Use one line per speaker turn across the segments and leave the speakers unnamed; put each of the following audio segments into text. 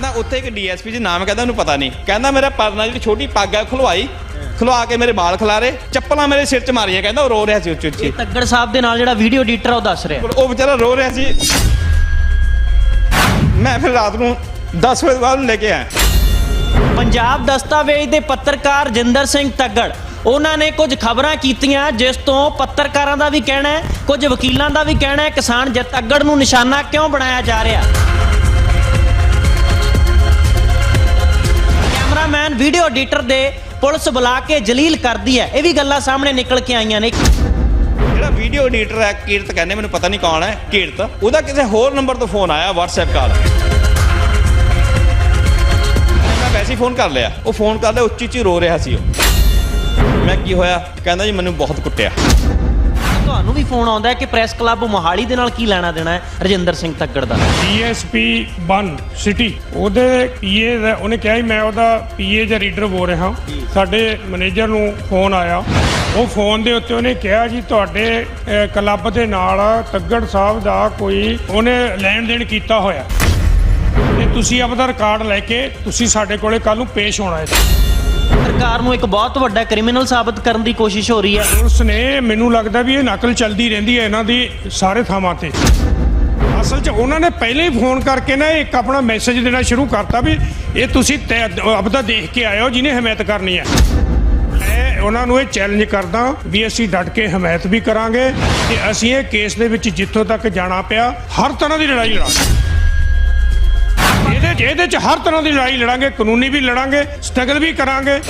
ਨਾ ਉੱਥੇ ਇੱਕ ਡੀਐਸਪੀ ਜੀ ਨਾਮ ਕਹਿੰਦਾ ਉਹਨੂੰ ਪਤਾ ਨਹੀਂ। ਕਹਿੰਦਾ ਮੇਰਾ ਪਰਨਾ ਜਿਹੜੀ ਛੋਟੀ ਪੱਗ ਹੈ ਖੁਲਵਾਈ। ਖੁਲਵਾ ਕੇ ਮੇਰੇ ਵਾਲ ਖਿਲਾਰੇ ਚੱਪਲਾਂ ਮੇਰੇ ਸਿਰ 'ਚ ਮਾਰੀਆਂ ਕਹਿੰਦਾ ਉਹ ਰੋ ਰਿਹਾ ਸੀ ਉੱਚੀ ਉੱਚੀ
ਤੱਗੜ ਸਾਹਿਬ ਦੇ ਨਾਲ ਜਿਹੜਾ ਵੀਡੀਓ ਐਡੀਟਰ ਆ ਉਹ ਦੱਸ ਰਿਹਾ।
ਉਹ ਵਿਚਾਰਾ ਰੋ ਰਿਹਾ ਸੀ। ਮੈਂ ਫਿਰ ਰਾਤ ਨੂੰ 10 ਵਜੇ ਬਾਅਦ ਲੈ ਕੇ ਆਇਆ।
ਪੰਜਾਬ ਦਸਤਾਵੇਜ਼ ਦੇ ਪੱਤਰਕਾਰ ਜਿੰਦਰ ਸਿੰਘ ਤੱਗੜ ਉਹਨਾਂ ਨੇ ਕੁਝ ਖਬਰਾਂ ਕੀਤੀਆਂ ਜਿਸ ਤੋਂ ਪੱਤਰਕਾਰਾਂ ਦਾ ਵੀ ਕਹਿਣਾ ਹੈ ਕੁਝ ਵਕੀਲਾਂ ਦਾ ਵੀ ਕਹਿਣਾ ਹੈ ਕਿਸਾਨ ਜੱਟ ਤੱਗੜ ਨੂੰ ਨਿਸ਼ਾਨਾ ਕਿਉਂ ਬਣਾਇਆ ਜਾ ਰਿਹਾ? ਕੈਮਰਾਮੈਨ, ਵੀਡੀਓ ਐਡੀਟਰ ਦੇ ਪੁਲਿਸ ਬੁਲਾ ਕੇ ਜਲੀਲ ਕਰਦੀ ਹੈ। ਇਹ ਵੀ ਗੱਲਾਂ ਸਾਹਮਣੇ ਨਿਕਲ ਕੇ ਆਈਆਂ ਨੇ।
ਜਿਹੜਾ ਵੀਡੀਓ ਐਡੀਟਰ ਹੈ, ਕੀਰਤ ਕਹਿੰਦੇ, ਮੈਨੂੰ ਪਤਾ ਨਹੀਂ ਕੌਣ ਹੈ, ਕੀਰਤ। ਉਹਦਾ ਕਿਸੇ ਹੋਰ ਨੰਬਰ ਤੋਂ ਫੋਨ ਆਇਆ, WhatsApp ਕਾਲ। ਮੈਂ ਵੈਸੇ ਹੀ ਫੋਨ ਕਰ ਲਿਆ। ਉਹ ਫੋਨ ਕਰ ਲਿਆ ਉੱਚੀ ਉੱਚੀ ਰੋ ਰਿਹਾ ਸੀ ਉਹ। ਮੈਂ, ਕੀ ਹੋਇਆ? ਕਹਿੰਦਾ ਜੀ, ਮੈਨੂੰ ਬਹੁਤ ਕੁੱਟਿਆ।
ਤੁਹਾਨੂੰ ਵੀ ਫੋਨ ਆਉਂਦਾ ਹੈ ਕਿ ਪ੍ਰੈਸ ਕਲੱਬ ਮੋਹਾਲੀ ਦੇ ਨਾਲ ਕੀ ਲੈਣਾ ਦੇਣਾ ਹੈ? ਰਜਿੰਦਰ ਸਿੰਘ ਤੱਗੜ ਦਾ।
ਡੀਐਸਪੀ 1 ਸਿਟੀ ਉਹਦੇ ਪੀਏ ਦਾ ਉਹਨੇ ਕਿਹਾ ਸੀ, ਮੈਂ ਉਹਦਾ ਪੀਏ ਜਾਂ ਰੀਡਰ ਬੋਲ ਰਿਹਾ ਸਾਡੇ ਮੈਨੇਜਰ ਨੂੰ ਫੋਨ ਆਇਆ। ਉਹ ਫੋਨ ਦੇ ਉੱਤੇ ਉਹਨੇ ਕਿਹਾ ਜੀ, ਤੁਹਾਡੇ ਕਲੱਬ ਦੇ ਨਾਲ ਤੱਗੜ ਸਾਹਿਬ ਦਾ ਕੋਈ ਉਹਨੇ ਲੈਣ ਦੇਣ ਕੀਤਾ ਹੋਇਆ। ਤੇ ਤੁਸੀਂ ਆਪਦਾ ਰਿਕਾਰਡ ਲੈ ਕੇ ਤੁਸੀਂ ਸਾਡੇ ਕੋਲੇ ਕੱਲ ਨੂੰ ਪੇਸ਼ ਹੋਣਾ ਹੈ।
ਸਰਕਾਰ ਨੂੰ ਇੱਕ ਬਹੁਤ ਵੱਡਾ ਕ੍ਰਿਮੀਨਲ ਸਾਬਤ ਕਰਨ ਦੀ ਕੋਸ਼ਿਸ਼ ਹੋ ਰਹੀ ਹੈ।
ਪੁਲਿਸ ਨੇ ਮੈਨੂੰ ਲੱਗਦਾ ਵੀ ਇਹ ਨਕਲ ਚੱਲਦੀ ਰਹਿੰਦੀ ਹੈ ਇਹਨਾਂ ਦੀ ਸਾਰੇ ਥਾਵਾਂ ਤੇ। ਅਸਲ 'ਚ ਉਹਨਾਂ ਨੇ ਪਹਿਲੇ ਹੀ ਫੋਨ ਕਰਕੇ ਨਾ ਇੱਕ ਆਪਣਾ ਮੈਸੇਜ ਦੇਣਾ ਸ਼ੁਰੂ ਕਰਤਾ ਵੀ ਇਹ ਤੁਸੀਂ ਆਪਦਾ ਦੇਖ ਕੇ ਆਇਓ ਜਿਹਨੇ ਹਮਾਇਤ ਕਰਨੀ ਹੈ। ਮੈਂ ਉਹਨਾਂ ਨੂੰ ਇਹ ਚੈਲੰਜ ਕਰਦਾ ਵੀ ਅਸੀਂ ਡਟ ਕੇ ਹਮਾਇਤ ਵੀ ਕਰਾਂਗੇ ਤੇ ਅਸੀਂ ਇਹ ਕੇਸ ਦੇ ਵਿੱਚ ਜਿੱਥੋਂ ਤੱਕ ਜਾਣਾ ਪਿਆ, ਹਰ ਤਰ੍ਹਾਂ ਦੀ ਲੜਾਈ ਲੜਾਂਗੇ। ਇਹਦੇ 'ਚ ਇਹਦੇ 'ਚ ਹਰ ਤਰ੍ਹਾਂ ਦੀ ਲੜਾਈ ਲੜਾਂਗੇ, ਕਾਨੂੰਨੀ ਵੀ ਲੜਾਂਗੇ, ਸਟਰਗਲ ਵੀ ਕਰਾਂਗੇ।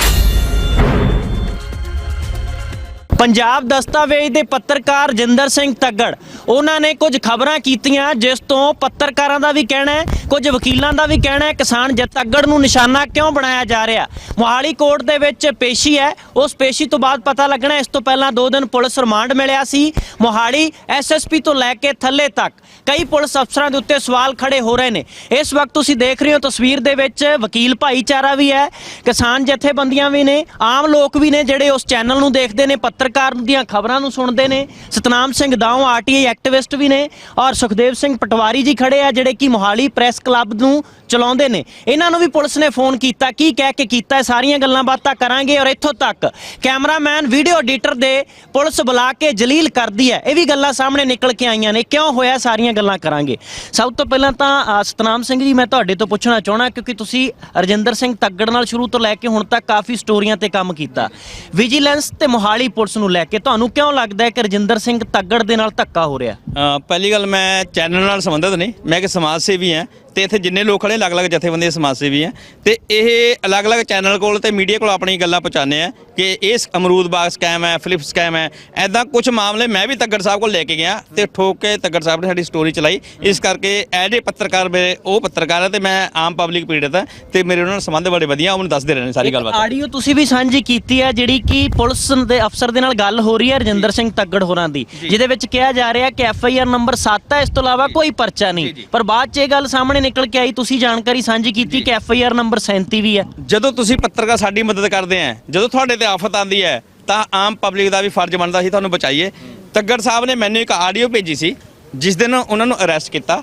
ਪੰਜਾਬ ਦਸਤਾਵੇਜ਼ ਦੇ ਪੱਤਰਕਾਰ ਜਿੰਦਰ ਸਿੰਘ ਤੱਗੜ, ਉਹਨਾਂ ਨੇ ਕੁਝ ਖਬਰਾਂ ਕੀਤੀਆਂ ਜਿਸ ਤੋਂ ਪੱਤਰਕਾਰਾਂ ਦਾ ਵੀ ਕਹਿਣਾ ਹੈ, ਕੁਝ ਵਕੀਲਾਂ ਦਾ ਵੀ ਕਹਿਣਾ ਹੈ, ਕਿਸਾਨ ਜੱਟ ਤੱਗੜ ਨੂੰ ਨਿਸ਼ਾਨਾ ਕਿਉਂ ਬਣਾਇਆ ਜਾ ਰਿਹਾ? ਮੋਹਾਲੀ ਕੋਰਟ ਦੇ ਵਿੱਚ ਪੇਸ਼ੀ ਹੈ, ਉਸ ਪੇਸ਼ੀ ਤੋਂ ਬਾਅਦ ਪਤਾ ਲੱਗਣਾ ਇਸ ਤੋਂ ਪਹਿਲਾਂ 2 ਦਿਨ ਪੁਲਿਸ ਰਿਮਾਂਡ ਮਿਲਿਆ ਸੀ। ਮੋਹਾਲੀ ਐਸਐਸਪੀ ਤੋਂ ਲੈ ਕੇ ਥੱਲੇ ਤੱਕ ਕਈ ਪੁਲਿਸ ਅਫਸਰਾਂ ਦੇ ਉੱਤੇ ਸਵਾਲ ਖੜੇ ਹੋ ਰਹੇ ਨੇ। ਇਸ ਵਕਤ ਤੁਸੀਂ ਦੇਖ ਰਹੇ ਹੋ, ਤਸਵੀਰ ਦੇ ਵਿੱਚ ਵਕੀਲ ਭਾਈਚਾਰਾ ਵੀ ਹੈ, ਕਿਸਾਨ ਜਥੇਬੰਦੀਆਂ ਵੀ ਨੇ, ਆਮ ਲੋਕ ਵੀ ਨੇ ਜਿਹੜੇ ਉਸ ਚੈਨਲ ਨੂੰ ਦੇਖਦੇ ਨੇ, ਪੱਤਰ ਪੱਤਰਕਾਰ ਦੀਆਂ ਖਬਰਾਂ ਨੂੰ ਸੁਣਦੇ ਨੇ। ਸਤਨਾਮ ਸਿੰਘ ਦਾਉ ਆਰਟੀਆਈ ਐਕਟਿਵਿਸਟ ਵੀ ਨੇ ਔਰ ਸੁਖਦੇਵ ਸਿੰਘ ਪਟਵਾਰੀ ਜੀ ਖੜੇ ਆ, ਜਿਹੜੇ ਕਿ ਮੋਹਾਲੀ ਪ੍ਰੈਸ ਕਲੱਬ ਨੂੰ ਚਲਾਉਂਦੇ ਨੇ। ਇਹਨਾਂ ਨੂੰ ਵੀ ਪੁਲਿਸ ਨੇ ਫੋਨ ਕੀਤਾ, ਕੀ ਕਹਿ ਕੇ ਕੀਤਾ ਸਾਰੀਆਂ ਗੱਲਾਂ ਬਾਤਾਂ ਕਰਾਂਗੇ ਔਰ ਇੱਥੋਂ ਤੱਕ ਕੈਮਰਾਮੈਨ, ਵੀਡੀਓ ਐਡੀਟਰ ਦੇ ਪੁਲਿਸ ਬੁਲਾ ਕੇ ਜਲੀਲ ਕਰਦੀ ਹੈ। ਇਹ ਵੀ ਗੱਲਾਂ ਸਾਹਮਣੇ ਨਿਕਲ ਕੇ ਆਈਆਂ ਨੇ। ਕਿਉਂ ਹੋਇਆ ਸਾਰੀਆਂ ਗੱਲਾਂ ਕਰਾਂਗੇ। ਸਭ ਤੋਂ ਪਹਿਲਾਂ ਤਾਂ ਸਤਨਾਮ ਸਿੰਘ ਜੀ, ਮੈਂ ਤੁਹਾਡੇ ਤੋਂ ਪੁੱਛਣਾ ਚਾਹਣਾ ਕਿਉਂਕਿ ਤੁਸੀਂ ਰਜਿੰਦਰ ਸਿੰਘ ਤੱਗੜ ਨਾਲ ਸ਼ੁਰੂ ਤੋਂ ਲੈ ਕੇ ਹੁਣ ਤੱਕ ਕਾਫੀ ਸਟੋਰੀਆਂ ਤੇ ਕੰਮ ਕੀਤਾ। ਵਿਜੀਲੈਂਸ ਤੇ ਮੋਹਾਲੀ ਪੁਲਿਸ ਨੂੰ ਲੈ ਕੇ ਤੁਹਾਨੂੰ ਕਿਉਂ ਲੱਗਦਾ ਹੈ ਕਿ ਰਜਿੰਦਰ ਸਿੰਘ ਤੱਗੜ ਦੇ ਨਾਲ ਧੱਕਾ ਹੋ ਰਿਹਾ?
ਅ, ਪਹਿਲੀ ਗੱਲ ਮੈਂ ਚੈਨਲ ਨਾਲ ਸੰਬੰਧਿਤ ਨਹੀਂ ਮੈਂ ਇੱਕ ਸਮਾਜ ਸੇਵੀ ਹਾਂ। ਤੇ ਇੱਥੇ ਜਿੰਨੇ ਲੋਕ ਖੜੇ ਅਲੱਗ-ਅਲੱਗ ਜਥੇਬੰਦੀਆਂ ਸਮਾਜ ਸੇਵੀ ਆ ਤੇ ਇਹ ਅਲੱਗ-ਅਲੱਗ ਚੈਨਲ ਕੋਲ ਤੇ ਮੀਡੀਆ ਕੋਲ ਆਪਣੀ ਗੱਲਾਂ ਪਹੁੰਚਾਉਂਦੇ ਆ ਕਿ ਇਸ ਅਮਰੂਦ ਬਾਗ ਸਕੈਮ ਹੈ ਫਲਿਪ ਸਕੈਮ ਹੈ ਐਦਾਂ ਕੁਝ ਮਾਮਲੇ ਮੈਂ ਵੀ ਤੱਗੜ ਸਾਹਿਬ ਕੋਲ ਲੈ ਕੇ ਗਿਆ ਤੇ ਠੋਕ ਕੇ ਤੱਗੜ ਸਾਹਿਬ ਨੇ ਸਾਡੀ ਸਟੋਰੀ ਚਲਾਈ। ਇਸ ਕਰਕੇ ਐਜ ਏ ਪੱਤਰਕਾਰ ਮੇਰੇ ਉਹ ਪੱਤਰਕਾਰ ਹੈ ਤੇ ਮੈਂ ਆਮ ਪਬਲਿਕ ਪੀੜਤ ਹਾਂ ਤੇ ਮੇਰੇ ਉਹਨਾਂ ਨਾਲ ਸੰਬੰਧ ਬੜੇ ਵਧੀਆ ਉਹ ਮੈਨੂੰ ਦੱਸਦੇ ਰਹਿੰਦੇ ਸਾਰੀ ਗੱਲਬਾਤ।
ਆਡੀਓ ਤੁਸੀਂ ਵੀ ਸਾਂਝੀ ਕੀਤੀ ਹੈ ਜਿਹੜੀ ਕਿ ਪੁਲਿਸ ਦੇ ਅਫਸਰ ਦੇ ਨਾਲ ਗੱਲ ਹੋ ਰਹੀ ਹੈ ਰਜਿੰਦਰ ਸਿੰਘ ਤੱਗੜ ਹੋਰਾਂ ਦੀ ਜਿਹਦੇ ਵਿੱਚ ਕਿਹਾ ਜਾ ਰਿਹਾ ਕਿ ਐਫ ਆਈ ਆਰ ਨੰਬਰ 7 ਹੈ ਇਸ ਤੋਂ ਇਲਾਵਾ ਕੋਈ ਪਰਚਾ ਨਹੀਂ। ਪਰ ਬਾਅਦ 'ਚ ਇਹ ਗੱਲ ਸਾਹਮਣੇ ਨਿਕਲ ਕੇ ਆਈ? ਤੁਸੀਂ ਜਾਣਕਾਰੀ ਸਾਂਝੀ ਕੀਤੀ ਕਿ ਐਫ ਆਈ ਆਰ ਨੰਬਰ 37 ਵੀ ਹੈ।
ਜਦੋਂ ਤੁਸੀਂ ਪੱਤਰਕਾਰ ਸਾਡੀ ਮਦਦ ਕਰਦੇ ਆ ਜਦੋਂ ਤੁਹਾਡੇ ਤੇ ਆਫਤ ਆਂਦੀ ਹੈ ਤਾਂ ਆਮ ਪਬਲਿਕ ਦਾ ਵੀ ਫਰਜ਼ ਬਣਦਾ ਸੀ ਤੁਹਾਨੂੰ ਬਚਾਈਏ। ਤੱਗੜ ਸਾਹਿਬ ਨੇ ਮੈਨੂੰ ਇੱਕ ਆਡੀਓ ਭੇਜੀ ਸੀ ਜਿਸ ਦਿਨ ਉਹਨਾਂ ਨੂੰ ਅਰੈਸਟ ਕੀਤਾ।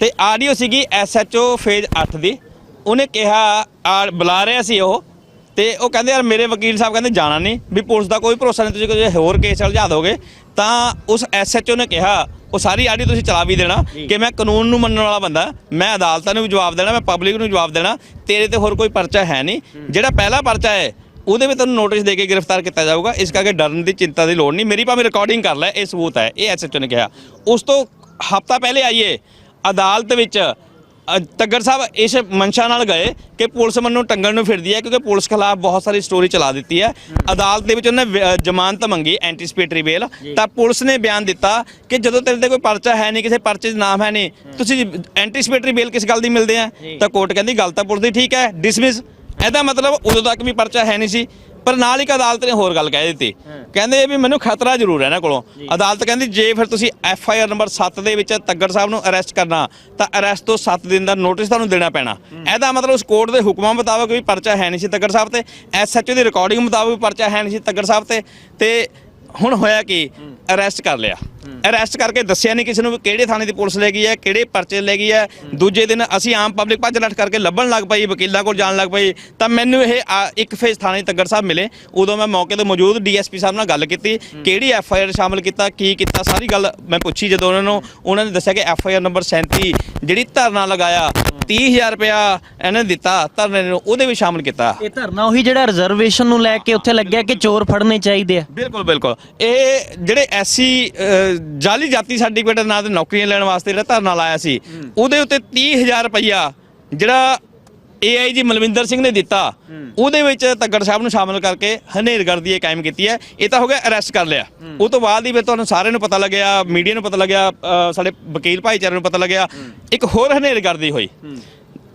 ਤੇ ਆਡੀਓ ਸੀਗੀ ਐਸਐਚਓ ਫੇਜ਼ 8 ਦੀ। ਉਹਨੇ ਕਿਹਾ ਆ ਬੁਲਾ ਰਿਹਾ ਸੀ ਉਹ। ਤੇ ਉਹ ਕਹਿੰਦੇ ਯਾਰ ਮੇਰੇ ਵਕੀਲ ਸਾਹਿਬ ਕਹਿੰਦੇ ਜਾਣਾ ਨਹੀਂ ਵੀ ਪੁਲਿਸ ਦਾ ਕੋਈ ਭਰੋਸਾ ਨਹੀਂ ਤੁਸੀਂ ਕੋਈ ਹੋਰ ਕੇਸ ਉਲਝਾ ਦੋਗੇ। ਤਾਂ ਉਸ ਐਸਐਚਓ ਨੇ ਕਿਹਾ ਉਹ ਸਾਰੀ ਆਡੀਓ ਤੁਸੀਂ ਚਲਾ ਵੀ ਦੇਣਾ ਕਿ ਮੈਂ ਕਾਨੂੰਨ ਨੂੰ ਮੰਨਣ ਵਾਲਾ ਬੰਦਾ ਮੈਂ ਅਦਾਲਤਾਂ ਨੂੰ ਵੀ ਜਵਾਬ ਦੇਣਾ ਮੈਂ ਪਬਲਿਕ ਨੂੰ ਜਵਾਬ ਦੇਣਾ ਤੇਰੇ ਤੇ ਹੋਰ ਕੋਈ ਪਰਚਾ ਹੈ ਨਹੀਂ। ਜਿਹੜਾ ਪਹਿਲਾ ਪਰਚਾ ਹੈ ਉਹਦੇ ਵਿੱਚ ਤੁਹਾਨੂੰ ਨੋਟਿਸ ਦੇ ਕੇ ਗ੍ਰਿਫਤਾਰ ਕੀਤਾ ਜਾਊਗਾ। ਇਸ ਕਰਕੇ ਡਰਨ ਦੀ ਚਿੰਤਾ ਦੀ ਲੋੜ ਨਹੀਂ। ਮੇਰੀ ਭਾਵੇਂ ਰਿਕਾਰਡਿੰਗ ਕਰ ਲੈ ਇਹ ਸਬੂਤ ਹੈ ਇਹ ਐਸਐਚਓ ਨੇ ਕਿਹਾ। ਉਸ ਤੋਂ ਹਫਤਾ ਪਹਿਲੇ ਆਈਏ ਅਦਾਲਤ ਵਿੱਚ ਅ, ਤੱਗੜ ਸਾਹਿਬ ਇਸ ਮਨਸ਼ਾ ਨਾਲ ਗਏ ਕਿ ਪੁਲਿਸ ਮੈਨੂੰ ਟੰਗਣ ਨੂੰ ਫਿਰਦੀ ਹੈ ਕਿਉਂਕਿ ਪੁਲਿਸ ਖਿਲਾਫ ਬਹੁਤ ਸਾਰੀ ਸਟੋਰੀ ਚਲਾ ਦਿੱਤੀ ਹੈ। ਅਦਾਲਤ ਦੇ ਵਿੱਚ ਉਹਨੇ ਜ਼ਮਾਨਤ ਮੰਗੀ ਐਂਟੀਸਪੇਟਰੀ ਬੇਲ ਤਾਂ ਪੁਲਿਸ ਨੇ ਬਿਆਨ ਦਿੱਤਾ ਕਿ ਜਦੋਂ ਤੇਰੇ ਤੇ ਕੋਈ ਪਰਚਾ ਹੈ ਨਹੀਂ ਕਿਸੇ ਪਰਚੇ 'ਚ ਨਾਮ ਹੈ ਨਹੀਂ ਤੁਸੀਂ ਐਂਟੀਸਪੇਟਰੀ ਬੇਲ ਕਿਸ ਗੱਲ ਦੀ ਮਿਲਦੇ ਆ? ਤਾਂ ਕੋਰਟ ਕਹਿੰਦੀ ਗੱਲ ਤਾਂ ਪੁਲਿਸ ਦੀ ਠੀਕ ਹੈ ਡਿਸਮਿਸ ਇਹਦਾ ਮਤਲਬ ਉਦੋਂ ਤੱਕ ਵੀ ਪਰਚਾ ਹੈ ਨਹੀਂ ਸੀ ਪਰ ਨਾਲ ਇੱਕ ਅਦਾਲਤ ਨੇ ਹੋਰ ਗੱਲ ਕਹਿ ਦਿੱਤੀ। ਕਹਿੰਦੇ ਵੀ ਮੈਨੂੰ ਖਤਰਾ ਜ਼ਰੂਰ ਹੈ ਇਹਨਾਂ ਕੋਲੋਂ। ਅਦਾਲਤ ਕਹਿੰਦੀ ਜੇ ਫਿਰ ਤੁਸੀਂ ਐਫ ਆਈ ਆਰ ਨੰਬਰ 7 ਦੇ ਵਿੱਚ ਤੱਗੜ ਸਾਹਿਬ ਨੂੰ ਅਰੈਸਟ ਕਰਨਾ ਤਾਂ ਅਰੈਸਟ ਤੋਂ 7 ਦਿਨ ਦਾ ਨੋਟਿਸ ਤੁਹਾਨੂੰ ਦੇਣਾ ਪੈਣਾ। ਇਹਦਾ ਮਤਲਬ ਉਸ ਕੋਰਟ ਦੇ ਹੁਕਮਾਂ ਮੁਤਾਬਕ ਵੀ ਪਰਚਾ ਹੈ ਨਹੀਂ ਸੀ ਤੱਗੜ ਸਾਹਿਬ ਤੇ। ਐਸ ਐਚ ਓ ਦੀ ਰਿਕਾਰਡਿੰਗ ਮੁਤਾਬਕ ਵੀ ਪਰਚਾ ਹੈ ਨਹੀਂ ਸੀ ਤੱਗੜ ਸਾਹਿਬ ਤੇ। ਤੇ ਹੁਣ ਹੋਇਆ ਕੀ? ਅਰੈਸਟ ਕਰ ਲਿਆ। ਅਰੈਸਟ ਕਰਕੇ ਦੱਸਿਆ ਨਹੀਂ ਕਿਸੇ ਨੂੰ ਵੀ ਕਿਹੜੇ ਥਾਣੇ ਦੀ ਪੁਲਿਸ ਲੈ ਗਈ ਹੈ ਕਿਹੜੇ ਪਰਚੇ ਲੈ ਗਈ ਹੈ। ਦੂਜੇ ਦਿਨ ਅਸੀਂ ਆਮ ਪਬਲਿਕ ਭੱਜ ਨੱਠ ਕਰਕੇ ਲੱਭਣ ਲੱਗ ਪਈ ਵਕੀਲਾਂ ਕੋਲ ਜਾਣ ਲੱਗ ਪਈ। ਤਾਂ ਮੈਨੂੰ ਇਹ ਆ, ਇੱਕ ਫੇਜ਼ ਥਾਣੇ ਤੱਗੜ ਸਾਹਿਬ ਮਿਲੇ। ਉਦੋਂ ਮੈਂ ਮੌਕੇ ਤੇ ਮੌਜੂਦ ਡੀਐਸਪੀ ਸਾਹਿਬ ਨਾਲ ਗੱਲ ਕੀਤੀ ਕਿਹੜੀ ਐਫ ਆਈ ਆਰ ਸ਼ਾਮਲ ਕੀਤਾ ਕੀ ਕੀਤਾ ਸਾਰੀ ਗੱਲ ਮੈਂ ਪੁੱਛੀ ਜਦੋਂ ਉਹਨਾਂ ਨੂੰ। ਉਹਨਾਂ ਨੇ ਦੱਸਿਆ ਕਿ ਐਫ ਆਈ ਆਰ ਨੰਬਰ 37 ਜਿਹੜੀ ਧਰਨਾ ਲਗਾਇਆ 30000 ਰੁਪਇਆ ਇਹਨੇ ਦਿੱਤਾ ਧਰਨੇ ਨੂੰ ਉਹਦੇ ਵੀ ਸ਼ਾਮਲ ਕੀਤਾ।
ਇਹ ਧਰਨਾ ਉਹੀ ਜਿਹੜਾ ਰਿਜ਼ਰਵੇਸ਼ਨ ਨੂੰ ਲੈ ਕੇ ਉੱਥੇ ਲੱਗਿਆ ਕਿ ਚੋਰ ਫੜਨੇ ਚਾਹੀਦੇ ਆ।
ਬਿਲਕੁਲ ਬਿਲਕੁਲ। ਇਹ ਜਿਹੜੇ ਐਸੀ ਜਾਲੀ ਜਾਤੀ ਸਰਟੀਫਿਕੇਟ ਨਾਲ ਤੇ ਨੌਕਰੀਆਂ ਲੈਣ ਵਾਸਤੇ ਜਿਹੜਾ ਧਰਨਾ ਲਾਇਆ ਸੀ ਉਹਦੇ ਉੱਤੇ 30000 ਰੁਪਇਆ ਜਿਹੜਾ ਏਆਈਜੀ ਮਲਵਿੰਦਰ ਸਿੰਘ ਨੇ ਦਿੱਤਾ ਉਹਦੇ ਵਿੱਚ ਤੱਗੜ ਸਾਹਿਬ ਨੂੰ ਸ਼ਾਮਲ ਕਰਕੇ ਹਨੇਰਗੜ ਦੀ ਇਹ ਕਾਇਮ ਕੀਤੀ ਹੈ। ਇਹ ਤਾਂ ਹੋ ਗਿਆ ਅਰੈਸਟ ਕਰ ਲਿਆ। ਉਹ ਤੋਂ ਬਾਅਦ ਹੀ ਫਿਰ ਤੁਹਾਨੂੰ ਸਾਰਿਆਂ ਨੂੰ ਪਤਾ ਲੱਗਿਆ ਮੀਡੀਆ ਨੂੰ ਪਤਾ ਲੱਗਿਆ ਸਾਡੇ ਵਕੀਲ ਭਾਈਚਾਰੇ ਨੂੰ ਪਤਾ ਲੱਗਿਆ। ਇੱਕ ਹੋਰ ਹਨੇਰਗੜ ਦੀ ਹੋਈ।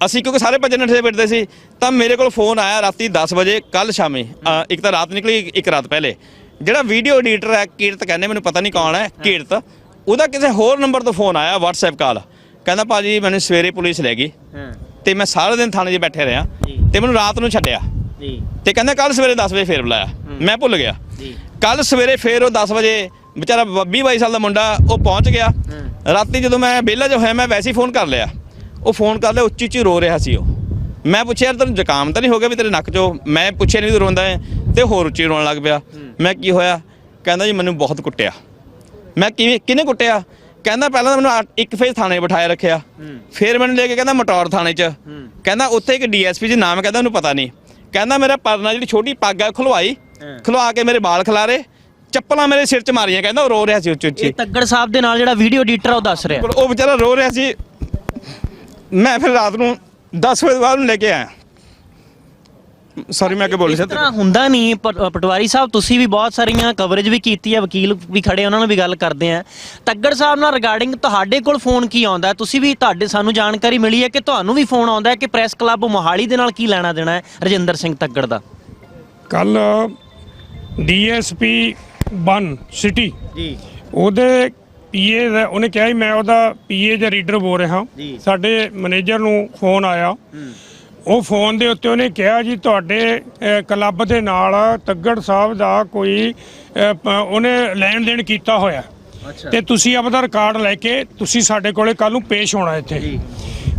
ਅਸੀਂ ਕਿਉਂਕਿ ਸਾਰੇ ਭੱਜਣ ਨੱਠੇ ਫਿਰਦੇ ਸੀ ਤਾਂ ਮੇਰੇ ਕੋਲ ਫੋਨ ਆਇਆ ਰਾਤੀ 10 ਵਜੇ ਕੱਲ ਸ਼ਾਮੇ। ਇੱਕ ਤਾਂ ਰਾਤ ਨਿਕਲੀ ਇੱਕ ਰਾਤ ਪਹਿਲੇ। ਜਿਹੜਾ ਵੀਡੀਓ ਐਡੀਟਰ ਹੈ ਕੀਰਤ ਕਹਿੰਦੇ ਮੈਨੂੰ ਪਤਾ ਨਹੀਂ ਕੌਣ ਹੈ ਕੀਰਤ। ਉਹਦਾ ਕਿਸੇ ਹੋਰ ਨੰਬਰ ਤੋਂ ਫੋਨ ਆਇਆ WhatsApp ਕਾਲ ਕਹਿੰਦਾ ਭਾਜੀ ਮੈਨੂੰ ਸਵੇਰੇ ਪੁਲਿਸ ਲੈ ਗਈ ਤੇ ਮੈਂ ਸਾਰਾ ਦਿਨ ਥਾਣੇ 'ਚ ਬੈਠੇ ਰਿਹਾ। ਤੇ ਮੈਨੂੰ ਰਾਤ ਨੂੰ ਛੱਡਿਆ। ਤੇ ਕਹਿੰਦਾ ਕੱਲ ਸਵੇਰੇ 10 ਵਜੇ ਫੇਰ ਬੁਲਾਇਆ। ਮੈਂ ਭੁੱਲ ਗਿਆ। ਕੱਲ ਸਵੇਰੇ ਫੇਰ ਉਹ 10 ਵਜੇ ਵਿਚਾਰਾ 20 22 ਸਾਲ ਦਾ ਮੁੰਡਾ ਉਹ ਪਹੁੰਚ ਗਿਆ। ਰਾਤੀ ਜਦੋਂ ਮੈਂ ਵਿਹਲਾ ਜੋ ਹੋਇਆ ਮੈਂ ਵੈਸੇ ਹੀ ਫੋਨ ਕਰ ਲਿਆ। ਉਹ ਫੋਨ ਕਰ ਲਿਆ ਉੱਚੀ ਉੱਚੀ ਰੋ ਰਿਹਾ ਸੀ ਉਹ। ਮੈਂ ਪੁੱਛਿਆ ਯਾਰ ਤੈਨੂੰ ਜ਼ੁਕਾਮ ਤਾਂ ਨਹੀਂ ਹੋ ਗਿਆ ਵੀ ਤੇਰੇ ਨੱਕ 'ਚੋਂ? ਮੈਂ ਪੁੱਛਿਆ ਨਹੀਂ ਤੂੰ ਰੋਂਦਾ ਹੈ? ਤੇ ਹੋਰ ਉੱਚੀ ਰੋਣ ਲੱਗ ਪਿਆ। ਮੈਂ ਕੀ ਹੋਇਆ? ਕਹਿੰਦਾ ਜੀ ਮੈਨੂੰ ਬਹੁਤ ਕੁੱਟਿਆ। ਮੈਂ ਕਿਵੇਂ ਕਿਹਨੇ ਕੁੱਟਿਆ? ਕਹਿੰਦਾ ਪਹਿਲਾਂ ਤਾਂ ਮੈਨੂੰ ਆ- ਇੱਕ ਫੇਜ਼ ਥਾਣੇ ਬਿਠਾਇਆ ਰੱਖਿਆ। ਫਿਰ ਮੈਨੂੰ ਲੈ ਕੇ ਕਹਿੰਦਾ ਮਟੌਰ ਥਾਣੇ 'ਚ। ਕਹਿੰਦਾ ਉੱਥੇ ਇੱਕ ਡੀਐਸਪੀ ਜੀ ਨਾਮ ਕਹਿੰਦਾ ਉਹਨੂੰ ਪਤਾ ਨਹੀਂ। ਕਹਿੰਦਾ ਮੇਰਾ ਪਰਨਾ ਜਿਹੜੀ ਛੋਟੀ ਪੱਗ ਹੈ ਖੁਲਵਾਈ। ਖੁਲਵਾ ਕੇ ਮੇਰੇ ਵਾਲ ਖਿਲਾਰੇ। ਚੱਪਲਾਂ ਮੇਰੇ ਸਿਰ 'ਚ ਮਾਰੀਆਂ ਕਹਿੰਦਾ ਉਹ ਰੋ ਰਿਹਾ ਸੀ ਉੱਚੀ ਉੱਚੀ।
ਇਹ ਤੱਗੜ ਸਾਹਿਬ ਦੇ ਨਾਲ ਜਿਹੜਾ ਵੀਡੀਓ ਐਡੀਟਰ ਉਹ ਦੱਸ ਰਿਹਾ।
ਉਹ ਵਿਚਾਰਾ ਰੋ ਰਿਹਾ ਸੀ। ਮੈਂ ਫਿਰ ਰਾਤ ਨੂੰ 10 ਵਜੇ ਬਾਅਦ ਨੂੰ ਲੈ ਕੇ ਆਇਆ। ਸੌਰੀ ਮੈਂ ਅੱਗੇ ਬੋਲੀ
ਇਸ
ਸੀ।
ਤਰ੍ਹਾਂ ਹੁੰਦਾ ਨਹੀਂ ਪ- ਪਟਵਾਰੀ ਸਾਹਿਬ ਤੁਸੀਂ ਵੀ ਬਹੁਤ ਸਾਰੀਆਂ ਕਵਰੇਜ ਵੀ ਕੀਤੀ ਹੈ ਵਕੀਲ ਵੀ ਖੜੇ ਉਹਨਾਂ ਨਾਲ ਵੀ ਗੱਲ ਕਰਦੇ ਆ। ਤੱਗੜ ਸਾਹਿਬ ਨਾਲ ਰਿਗਾਰਡਿੰਗ ਤੁਹਾਡੇ ਕੋਲ ਫੋਨ ਕੀ ਆਉਂਦਾ ਹੈ? ਤੁਸੀਂ ਵੀ ਤੁਹਾਡੇ ਸਾਨੂੰ ਜਾਣਕਾਰੀ ਮਿਲੀ ਹੈ ਕਿ ਤੁਹਾਨੂੰ ਵੀ ਫੋਨ ਆਉਂਦਾ ਹੈ ਕਿ ਪ੍ਰੈਸ ਕਲੱਬ ਮੋਹਾਲੀ ਦੇ ਨਾਲ ਕੀ ਲੈਣਾ ਦੇਣਾ ਹੈ ਰਜਿੰਦਰ ਸਿੰਘ ਤੱਗੜ ਦਾ?
ਕੱਲ ਡੀਐਸਪੀ 1 ਸਿਟੀ
ਜੀ।
ਉਹਦੇ ਪੀਏ ਦਾ ਉਹਨੇ ਕਿਹਾ ਸੀ ਮੈਂ ਉਹਦਾ ਪੀਏ ਜਾਂ ਰੀਡਰ ਬੋਲ ਰਿਹਾ। ਸਾਡੇ ਮੈਨੇਜਰ ਨੂੰ ਫੋਨ ਆਇਆ। ਉਹ ਫੋਨ ਦੇ ਉੱਤੇ ਉਹਨੇ ਕਿਹਾ ਜੀ ਤੁਹਾਡੇ ਕਲੱਬ ਦੇ ਨਾਲ ਤੱਗੜ ਸਾਹਿਬ ਦਾ ਕੋਈ ਉਹਨੇ ਲੈਣ ਦੇਣ ਕੀਤਾ ਹੋਇਆ। ਤੇ ਤੁਸੀਂ ਆਪਦਾ ਰਿਕਾਰਡ ਲੈ ਕੇ ਤੁਸੀਂ ਸਾਡੇ ਕੋਲੇ ਕੱਲ ਨੂੰ ਪੇਸ਼ ਹੋਣਾ ਇੱਥੇ।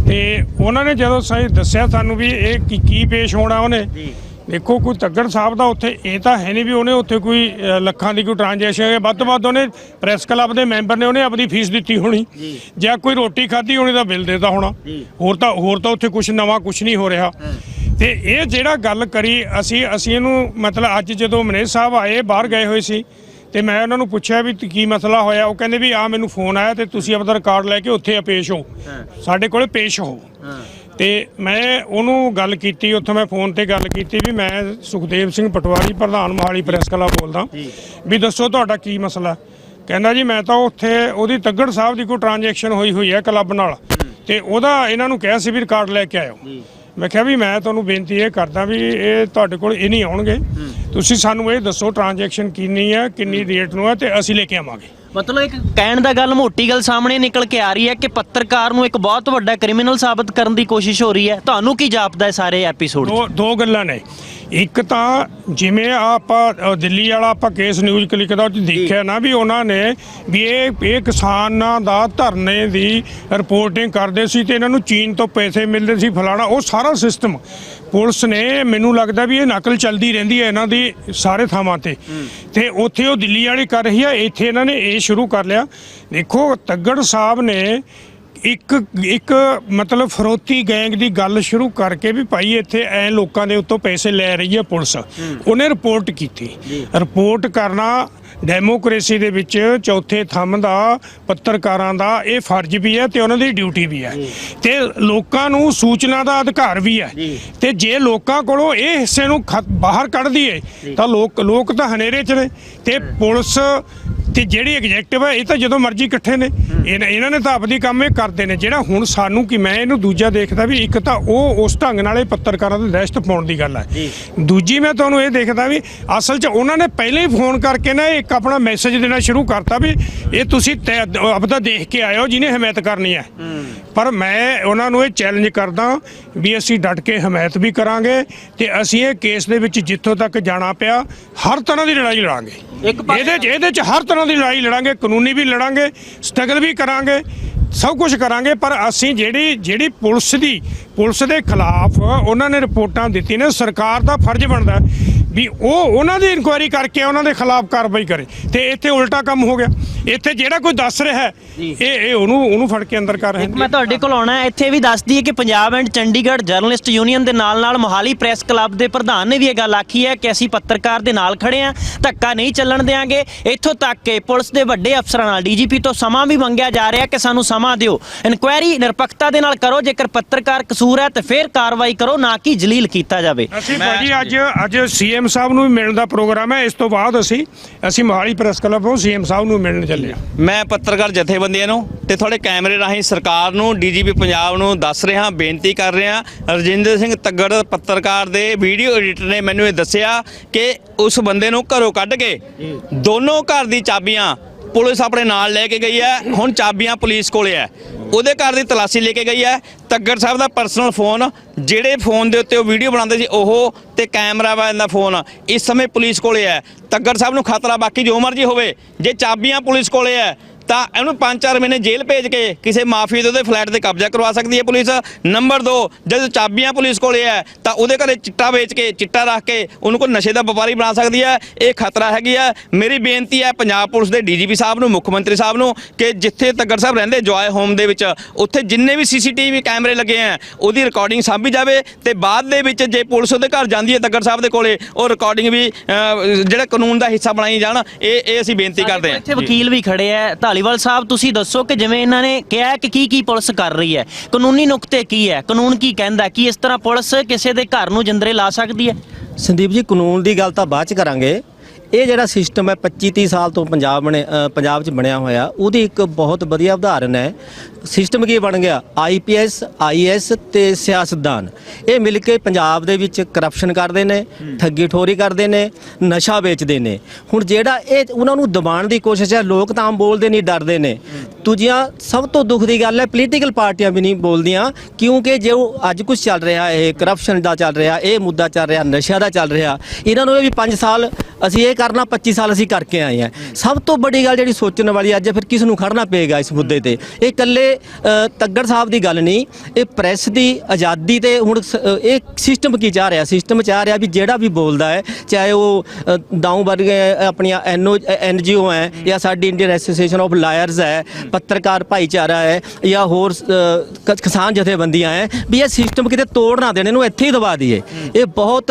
ਤੇ ਉਹਨਾਂ ਨੇ ਜਦੋਂ ਸਹੀ ਦੱਸਿਆ ਸਾਨੂੰ ਵੀ ਇਹ ਕੀ ਕੀ ਪੇਸ਼ ਹੋਣਾ ਉਹਨੇ ਦੇਖੋ ਕੋਈ ਤੱਗੜ ਸਾਹਿਬ ਦਾ ਉੱਥੇ ਇਹ ਤਾਂ ਹੈ ਨਹੀਂ ਵੀ ਉਹਨੇ ਉੱਥੇ ਕੋਈ ਅ, ਲੱਖਾਂ ਦੀ ਕੋਈ ਟ੍ਰਾਂਜੈਕਸ਼ਨ ਹੈ। ਵੱਧ ਤੋਂ ਵੱਧ ਉਹਨੇ ਪ੍ਰੈਸ ਕਲੱਬ ਦੇ ਮੈਂਬਰ ਨੇ ਉਹਨੇ ਆਪਣੀ ਫੀਸ ਦਿੱਤੀ ਹੋਣੀ।
ਜੀ।
ਕੋਈ ਰੋਟੀ ਖਾਧੀ ਹੋਣੀ ਤਾਂ ਬਿੱਲ ਦੇਤਾ ਹੋਣਾ। ਹੋਰ ਤਾਂ ਹੋਰ ਤਾਂ ਉੱਥੇ ਕੁਝ ਨਵਾਂ ਕੁਝ ਨਹੀਂ ਹੋ ਰਿਹਾ। ਤੇ ਇਹ ਜਿਹੜਾ ਗੱਲ ਕਰੀ ਅਸੀਂ ਅਸੀਂ ਇਹਨੂੰ ਮਤਲਬ ਅੱਜ ਜਦੋਂ ਮਨੇਜ ਸਾਹਿਬ ਆਏ ਬਾਹਰ ਗਏ ਹੋਏ ਸੀ ਤੇ ਮੈਂ ਉਹਨਾਂ ਨੂੰ ਪੁੱਛਿਆ ਵੀ ਕੀ ਮਸਲਾ ਹੋਇਆ। ਉਹ ਕਹਿੰਦੇ ਵੀ ਆ ਮੈਨੂੰ ਫੋਨ ਆਇਆ ਤੇ ਤੁਸੀਂ ਆਪਦਾ ਰਿਕਾਰਡ ਲੈ ਕੇ ਉੱਥੇ ਆ ਪੇਸ਼ ਹੋ। ਸਾਡੇ ਕੋਲੇ ਪੇਸ਼ ਹਾਂ। ਤੇ ਮੈਂ ਉਹਨੂੰ ਗੱਲ ਕੀਤੀ ਉੱਥੇ ਮੈਂ ਫੋਨ ਤੇ ਗੱਲ ਕੀਤੀ ਵੀ ਮੈਂ ਸੁਖਦੇਵ ਸਿੰਘ ਪਟਵਾਰੀ ਪ੍ਰਧਾਨ ਮੋਹਾਲੀ ਪ੍ਰੈਸ ਕਲੱਬ ਬੋਲਦਾ ਵੀ ਦੱਸੋ ਤੁਹਾਡਾ ਕੀ ਮਸਲਾ ਕਹਿੰਦਾ ਜੀ ਮੈਂ ਤਾਂ ਉੱਥੇ ਉਹਦੀ ਤੱਗੜ ਸਾਹਿਬ ਦੀ ਕੋਈ ਟ੍ਰਾਂਜੈਕਸ਼ਨ ਹੋਈ ਹੋਈ ਹੈ ਕਲੱਬ ਨਾਲ ਤੇ ਉਹਦਾ ਇਹਨਾਂ ਨੂੰ ਕਿਹਾ ਸੀ ਵੀ ਰਿਕਾਰਡ ਲੈ ਕੇ ਆਇਓ। ਮੈਂ ਕਿਹਾ ਵੀ ਮੈਂ ਤੁਹਾਨੂੰ ਬੇਨਤੀ ਇਹ ਕਰਦਾ ਵੀ ਇਹ ਤੁਹਾਡੇ ਕੋਲ ਇਹ ਨਹੀਂ ਆਉਣਗੇ। ਤੁਸੀਂ ਸਾਨੂੰ ਇਹ ਦੱਸੋ ਟ੍ਰਾਂਜੈਕਸ਼ਨ ਕਿੰਨੀ ਹੈ ਕਿੰਨੀ ਰੇਟ ਨੂੰ ਹੈ ਤੇ ਅਸੀਂ ਲੈ ਕੇ ਆਵਾਂਗੇ।
ਮਤਲਬ ਇੱਕ ਕਹਿਣ ਦਾ ਗੱਲ ਮੋਟੀ ਗੱਲ ਸਾਹਮਣੇ ਨਿਕਲ ਕੇ ਆ ਰਹੀ ਹੈ ਕਿ ਪੱਤਰਕਾਰ ਨੂੰ ਇੱਕ ਬਹੁਤ ਵੱਡਾ ਕ੍ਰਿਮੀਨਲ ਸਾਬਤ ਕਰਨ ਦੀ ਕੋਸ਼ਿਸ਼ ਹੋ ਰਹੀ ਹੈ। ਤੁਹਾਨੂੰ ਕੀ ਜਾਪਦਾ ਹੈ ਸਾਰੇ ਐਪੀਸੋਡ
ਦੋ ਦੋ ਗੱਲਾਂ ਨੇ। ਇੱਕ ਤਾਂ ਜਿਵੇਂ ਆਪਾਂ ਦਿੱਲੀ ਵਾਲਾ ਆਪਾਂ ਕੇਸ ਨਿਊਜ਼ ਕਲਿੱਕ ਦਾ ਉਹ 'ਚ ਦੇਖਿਆ ਨਾ ਵੀ ਉਹਨਾਂ ਨੇ ਵੀ ਇਹ ਇਹ ਕਿਸਾਨਾਂ ਦਾ ਧਰਨੇ ਦੀ ਰਿਪੋਰਟਿੰਗ ਕਰਦੇ ਸੀ ਤੇ ਇਹਨਾਂ ਨੂੰ ਚੀਨ ਤੋਂ ਪੈਸੇ ਮਿਲਦੇ ਸੀ ਫਲਾਣਾ ਉਹ ਸਾਰਾ ਸਿਸਟਮ ਪੁਲਿਸ ਨੇ ਮੈਨੂੰ ਲੱਗਦਾ ਵੀ ਇਹ ਨਕਲ ਚੱਲਦੀ ਰਹਿੰਦੀ ਹੈ ਇਹਨਾਂ ਦੀ ਸਾਰੇ ਥਾਵਾਂ ਤੇ। ਤੇ ਉੱਥੇ ਉਹ ਦਿੱਲੀ ਵਾਲੀ ਕਰ ਰਹੀ ਹੈ ਇੱਥੇ ਇਹਨਾਂ ਨੇ ਇਹ ਸ਼ੁਰੂ ਕਰ ਲਿਆ। ਦੇਖੋ ਤੱਗੜ ਸਾਹਿਬ ਨੇ ਇੱਕ ਇੱਕ ਮਤਲਬ ਫਰੋਤੀ ਗੈਂਗ ਦੀ ਗੱਲ ਸ਼ੁਰੂ ਕਰਕੇ ਵੀ ਭਾਈ ਇੱਥੇ ਐ ਲੋਕਾਂ ਦੇ ਉੱਤੋਂ ਪੈਸੇ ਲੈ ਰਹੀ ਹੈ ਪੁਲਿਸ। ਉਹਨੇ ਰਿਪੋਰਟ ਕੀਤੀ। ਰਿਪੋਰਟ ਕਰਨਾ ਡੈਮੋਕ੍ਰੇਸੀ ਦੇ ਵਿੱਚ ਚੌਥੇ ਥੰਮ ਦਾ ਪੱਤਰਕਾਰਾਂ ਦਾ ਇਹ ਫਰਜ਼ ਵੀ ਹੈ ਤੇ ਉਹਨਾਂ ਦੀ ਡਿਊਟੀ ਵੀ ਹੈ। ਤੇ ਲੋਕਾਂ ਨੂੰ ਸੂਚਨਾ ਦਾ ਅਧਿਕਾਰ ਵੀ ਹੈ। ਤੇ ਜੇ ਲੋਕਾਂ ਕੋਲੋਂ ਇਹ ਹਿੱਸੇ ਨੂੰ ਬਾਹਰ ਕੱਢ ਦਈਏ ਤਾਂ ਲੋਕ ਲੋਕ ਤਾਂ ਹਨੇਰੇ 'ਚ ਨੇ। ਤੇ ਪੁਲਿਸ ਤੇ ਜਿਹੜੀ ਐਗਜੈਕਟਿਵ ਹੈ ਇਹ ਤਾਂ ਜਦੋਂ ਮਰਜ਼ੀ ਇਕੱਠੇ ਨੇ। ਇਹਨਾਂ ਇਹਨਾਂ ਨੇ ਤਾਂ ਆਪਦੀ ਕੰਮ ਇਹ ਕਰਦੇ ਨੇ। ਜਿਹੜਾ ਹੁਣ ਸਾਨੂੰ ਕਿ ਮੈਂ ਇਹਨੂੰ ਦੂਜਾ ਦੇਖਦਾ ਵੀ ਇੱਕ ਤਾਂ ਉਹ ਉਸ ਢੰਗ ਨਾਲ ਇਹ ਪੱਤਰਕਾਰਾਂ ਦੇ ਦਹਿਸ਼ਤ ਪਾਉਣ ਦੀ ਗੱਲ ਹੈ ਦੂਜੀ ਮੈਂ ਤੁਹਾਨੂੰ ਇਹ ਦੇਖਦਾ ਵੀ ਅਸਲ 'ਚ ਉਹਨਾਂ ਨੇ ਪਹਿਲਾਂ ਹੀ ਫੋਨ ਕਰਕੇ ਨਾ ਇੱਕ ਆਪਣਾ ਮੈਸੇਜ ਦੇਣਾ ਸ਼ੁਰੂ ਕਰਤਾ ਵੀ ਇਹ ਤੁਸੀਂ ਆਪਦਾ ਦੇਖ ਕੇ ਆਇਓ ਜਿਹਨੇ ਹਮਾਇਤ ਕਰਨੀ ਹੈ। ਪਰ ਮੈਂ ਉਹਨਾਂ ਨੂੰ ਇਹ ਚੈਲੰਜ ਕਰਦਾ ਵੀ ਅਸੀਂ ਡਟ ਕੇ ਹਮਾਇਤ ਵੀ ਕਰਾਂਗੇ ਤੇ ਅਸੀਂ ਇਹ ਕੇਸ ਦੇ ਵਿੱਚ ਜਿੱਥੋਂ ਤੱਕ ਜਾਣਾ ਪਿਆ ਹਰ ਤਰ੍ਹਾਂ ਦੀ ਲੜਾਈ ਲੜਾਂਗੇ। ਇਹਦੇ 'ਚ ਇਹਦੇ 'ਚ ਹਰ ਤਰ੍ਹਾਂ ਦੀ ਲੜਾਈ ਲੜਾਂਗੇ, ਕਾਨੂੰਨੀ ਵੀ ਲੜਾਂਗੇ, ਸਟਰਗਲ ਵੀ ਕਰਾਂਗੇ, ਸਭ ਕੁਝ ਕਰਾਂਗੇ, ਪਰ ਅਸੀਂ ਜਿਹੜੀ ਜਿਹੜੀ ਪੁਲਿਸ ਦੀ ਪੁਲਿਸ ਦੇ ਖਿਲਾਫ ਉਹਨਾਂ ਨੇ ਰਿਪੋਰਟਾਂ ਦਿੱਤੀ ਨੇ ਸਰਕਾਰ ਦਾ ਫਰਜ਼ ਬਣਦਾ ਵੀ ਉਹ ਉਹਨਾਂ ਦੀ ਇਨਕੁਆਇਰੀ ਕਰਕੇ ਉਹਨਾਂ ਦੇ ਖਿਲਾਫ ਕਾਰਵਾਈ ਕਰੇ। ਤੇ ਇੱਥੇ ਉਲਟਾ ਕੰਮ ਹੋ ਗਿਆ। ਇੱਥੇ ਜਿਹੜਾ ਕੋਈ ਦੱਸ ਰਿਹਾ ਇਹ ਇਹ ਉਹਨੂੰ ਉਹਨੂੰ ਫੜ ਕੇ ਅੰਦਰ ਕਰ ਰਹੇ
ਮੈਂ ਤੁਹਾਡੇ ਕੋਲ ਆਉਣਾ ਇੱਥੇ ਵੀ ਦੱਸਦੀ ਹੈ ਕਿ Punjab and Chandigarh journalist union ਦੇ ਨਾਲ ਨਾਲ ਮੋਹਾਲੀ ਪ੍ਰੈਸ ਕਲੱਬ ਦੇ ਪ੍ਰਧਾਨ ਨੇ ਵੀ ਇਹ ਗੱਲ ਆਖੀ ਹੈ ਕਿ ਅਸੀਂ ਪੱਤਰਕਾਰ ਦੇ ਨਾਲ ਖੜੇ ਹਾਂ ਧੱਕਾ ਨਹੀਂ ਚੱਲਣ ਦੇਵਾਂਗੇ ਇੱਥੋਂ ਤੱਕ ਕਿ ਪੁਲਿਸ ਦੇ ਵੱਡੇ ਅਫਸਰਾਂ ਨਾਲ ਡੀਜੀਪੀ ਤੋਂ ਸਮਾਂ ਵੀ ਮੰਗਿਆ ਜਾ ਰਿਹਾ ਕਿ ਸਾਨੂੰ ਸਮਾਂ ਦਿਓ। ਇਨਕੁਆਇਰੀ ਨਿਰਪੱਖਤਾ ਦੇ ਨਾਲ ਕਰੋ ਜੇਕਰ ਪੱਤਰਕਾਰ ਕਸੂਰ ਹੈ ਤੇ ਫਿਰ ਕਾਰਵਾਈ ਕਰੋ ਨਾ ਕਿ ਜਲੀਲ ਕੀਤਾ ਜਾਵੇ।
ਅਸੀਂ ਭਾਜੀ ਅੱਜ ਅੱਜ ਸੀਐਮ ਸਾਹਿਬ ਨੂੰ ਵੀ ਮਿਲਣ ਦਾ ਪ੍ਰੋਗਰਾਮ ਹੈ। ਇਸ ਤੋਂ ਬਾਅਦ ਅਸੀਂ ਅਸੀਂ ਮੋਹਾਲੀ ਪ੍ਰੈਸ ਕਲੱਬ ਤੋਂ ਸੀਐਮ ਸਾਹਿਬ ਨੂੰ ਮਿਲਣ ਚੱਲੇ ਹਾਂ।
ਮੈਂ ਪੱਤਰਕਾਰ ਜਥੇਬੰਦੀਆਂ ਨੂੰ ਤੇ ਤੁਹਾਡੇ ਕੈਮਰੇ ਰਾਹੀਂ ਸਰਕਾਰ ਨੂੰ ਡੀਜੀਪੀ ਪੰਜਾਬ ਨੂੰ ਦੱਸ ਰਿਹਾ ਬੇਨਤੀ ਕਰ ਰਿਹਾ। ਰਜਿੰਦਰ ਸਿੰਘ ਤੱਗੜ ਪੱਤਰਕਾਰ ਦੇ ਵੀਡੀਓ ਐਡੀਟਰ ਨੇ ਮੈਨੂੰ ਇਹ ਦੱਸਿਆ ਕਿ ਉਸ ਬੰਦੇ ਨੂੰ ਘਰੋਂ ਕੱਢ ਕੇ ਦੋਨੋਂ ਘਰ ਦੀ ਚਾਬੀਆਂ ਪੁਲਿਸ ਆਪਣੇ ਨਾਲ ਲੈ ਕੇ ਗਈ ਹੈ। ਹੁਣ ਚਾਬੀਆਂ ਪੁਲਿਸ ਕੋਲੇ ਹੈ। ਉਹਦੇ ਘਰ ਦੀ ਤਲਾਸ਼ੀ ਲੈ ਕੇ ਗਈ ਹੈ। ਤੱਗੜ ਸਾਹਿਬ ਦਾ ਪਰਸਨਲ ਫੋਨ ਜਿਹੜੇ ਫੋਨ ਦੇ ਉੱਤੇ ਉਹ ਵੀਡੀਓ ਬਣਾਉਂਦੇ ਸੀ, ਉਹ ਤੇ ਕੈਮਰਾ ਵਾਲਾ ਦਾ ਫੋਨ ਇਸ ਸਮੇਂ ਪੁਲਿਸ ਕੋਲੇ ਹੈ। ਤੱਗੜ ਸਾਹਿਬ ਨੂੰ ਖਤਰਾ, ਬਾਕੀ ਜੋ ਮਰਜ਼ੀ ਹੋਵੇ, ਜੇ ਚਾਬੀਆਂ ਪੁਲਿਸ ਕੋਲੇ ਹੈ ਤਾਂ ਇਹਨੂੰ 5-4 ਮਹੀਨੇ ਜੇਲ੍ਹ ਭੇਜ ਕੇ ਕਿਸੇ ਮਾਫੀ ਦੇ ਉਹਦੇ ਫਲੈਟ ਤੇ ਕਬਜ਼ਾ ਕਰਵਾ ਸਕਦੀ ਹੈ ਪੁਲਿਸ। ਨੰਬਰ 2 ਜਦੋਂ ਚਾਬੀਆਂ ਪੁਲਿਸ ਕੋਲੇ ਹੈ ਤਾਂ ਉਹਦੇ ਘਰੇ ਚਿੱਟਾ ਵੇਚ ਕੇ ਚਿੱਟਾ ਰੱਖ ਕੇ ਉਹਨੂੰ ਕੋਈ ਨਸ਼ੇ ਦਾ ਵਪਾਰੀ ਬਣਾ ਸਕਦੀ ਹੈ। ਇਹ ਖਤਰਾ ਹੈਗੀ ਹੈ। ਮੇਰੀ ਬੇਨਤੀ ਹੈ ਪੰਜਾਬ ਪੁਲਿਸ ਦੇ ਡੀਜੀਪੀ ਸਾਹਿਬ ਨੂੰ ਮੁੱਖ ਮੰਤਰੀ ਸਾਹਿਬ ਨੂੰ ਕਿ ਜਿੱਥੇ ਤੱਗੜ ਸਾਹਿਬ ਰਹਿੰਦੇ ਜੋਏ ਹੋਮ ਦੇ ਵਿੱਚ ਉੱਥੇ ਜਿੰਨੇ ਵੀ ਸੀਸੀਟੀਵੀ ਕੈਮਰੇ ਲੱਗੇ ਆ ਉਹਦੀ ਰਿਕਾਰਡਿੰਗ ਸਾਂਭੀ ਜਾਵੇ ਤੇ ਬਾਅਦ ਦੇ ਵਿੱਚ ਜੇ ਪੁਲਿਸ ਉਹਦੇ ਘਰ ਜਾਂਦੀ ਹੈ ਤੱਗੜ ਸਾਹਿਬ ਦੇ ਕੋਲੇ ਉਹ ਰਿਕਾਰਡਿੰਗ ਵੀ ਜਿਹੜਾ ਕਾਨੂੰਨ ਦਾ ਹਿੱਸਾ ਬਣਾਈ ਜਾਣ ਇਹ ਇਹ ਅਸੀਂ ਬੇਨਤੀ ਕਰਦੇ ਹਾਂ।
ਇੱਥੇ ਵਕੀਲ ਵੀ ਖੜੇ ਹੈ ਧਾਲੀਵਾਲ ਸਾਹਿਬ, ਤੁਸੀਂ ਦੱਸੋ ਕਿ ਜਿਵੇਂ ਇਹਨਾਂ ਨੇ ਕਿਹਾ ਕਿ ਕੀ ਕੀ ਪੁਲਿਸ ਕਰ ਰਹੀ ਹੈ? ਕਾਨੂੰਨੀ ਨੁਕਤੇ ਕੀ ਹੈ? ਕਾਨੂੰਨ ਕੀ ਕਹਿੰਦਾ ਕੀ ਇਸ ਤਰ੍ਹਾਂ ਪੁਲਿਸ ਕਿਸੇ ਦੇ ਘਰ ਨੂੰ ਜਿੰਦਰੇ ਲਾ ਸਕਦੀ ਹੈ?
ਸੰਦੀਪ ਜੀ, ਕਾਨੂੰਨ ਦੀ ਗੱਲ ਤਾਂ ਬਾਅਦ ਚ ਕਰਾਂਗੇ। ਇਹ ਜਿਹੜਾ ਸਿਸਟਮ ਹੈ 25 30 ਸਾਲ ਤੋਂ ਪੰਜਾਬ ਬਣੇ ਪੰਜਾਬ 'ਚ ਬਣਿਆ ਹੋਇਆ, ਉਹਦੀ ਇੱਕ ਬਹੁਤ ਵਧੀਆ ਉਦਾਹਰਨ ਹੈ। ਸਿਸਟਮ ਕੀ ਬਣ ਗਿਆ? ਆਈਪੀਐਸ ਆਈਐਸ ਤੇ ਸਿਆਸਤਦਾਨ। ਇਹ ਮਿਲ ਕੇ ਪੰਜਾਬ ਦੇ ਵਿੱਚ ਕਰਪਸ਼ਨ ਕਰਦੇ ਨੇ ਠੱਗੀ ਠੋਰੀ ਕਰਦੇ ਨੇ ਨਸ਼ਾ ਵੇਚਦੇ ਨੇ। ਹੁਣ ਜਿਹੜਾ ਇਹ ਉਹਨਾਂ ਨੂੰ ਦਬਾਉਣ ਦੀ ਕੋਸ਼ਿਸ਼ ਹੈ ਲੋਕ ਤਾਂ ਬੋਲਦੇ ਨਹੀਂ ਡਰਦੇ ਨੇ। ਦੂਜੀਆਂ ਸਭ ਤੋਂ ਦੁੱਖ ਦੀ ਗੱਲ ਹੈ ਪੋਲੀਟੀਕਲ ਪਾਰਟੀਆਂ ਵੀ ਨਹੀਂ ਬੋਲਦੀਆਂ ਕਿਉਂਕਿ ਜੋ ਅੱਜ ਕੁਝ ਚੱਲ ਰਿਹਾ ਹੈ ਕਰਪਸ਼ਨ ਦਾ ਚੱਲ ਰਿਹਾ ਇਹ ਮੁੱਦਾ ਚੱਲ ਰਿਹਾ ਨਸ਼ਾ ਦਾ ਚੱਲ ਰਿਹਾ ਇਹਨਾਂ ਨੂੰ ਇਹ ਵੀ 5 ਸਾਲ ਅਸੀਂ ਇਹ ਕਰਨਾ 25 ਸਾਲ ਅਸੀਂ ਕਰਕੇ ਆਏ ਹਾਂ। ਸਭ ਤੋਂ ਵੱਡੀ ਗੱਲ ਜਿਹੜੀ ਸੋਚਣ ਵਾਲੀ ਅੱਜ ਫਿਰ ਕਿਸ ਨੂੰ ਖੜਨਾ ਪਏਗਾ ਇਸ ਮੁੱਦੇ ਤੇ? ਇਹ ਇਕੱਲੇ ਅ, ਤੱਗੜ ਸਾਹਿਬ ਦੀ ਗੱਲ ਨਹੀਂ ਇਹ ਪ੍ਰੈਸ ਦੀ ਆਜ਼ਾਦੀ ਤੇ ਹੁਣ ਸ- ਇਹ ਸਿਸਟਮ ਕੀ ਚਾਹ ਰਿਹਾ? ਸਿਸਟਮ ਚਾਹ ਰਿਹਾ ਵੀ ਜਿਹੜਾ ਵੀ ਬੋਲਦਾ ਹੈ ਚਾਹੇ ਉਹ ਅ, ਦਾਊ ਵਰਗੇ ਆਪਣੀਆਂ ਐਨਓ ਐਨਜੀਓ ਹੈ ਜਾਂ ਸਾਡੀ ਇੰਡੀਅਨ ਐਸੋਸੀਏਸ਼ਨ ਆਫ ਲਾਇਰਸ ਹੈ ਪੱਤਰਕਾਰ ਭਾਈਚਾਰਾ ਹੈ ਜਾਂ ਹੋਰ ਕਿਸਾਨ ਜਥੇਬੰਦੀਆਂ ਹੈ ਵੀ ਇਹ ਸਿਸਟਮ ਕਿਤੇ ਤੋੜ ਨਾ ਦੇਣ ਇਹਨੂੰ ਇੱਥੇ ਹੀ ਦਬਾ ਦਈਏ। ਇਹ ਬਹੁਤ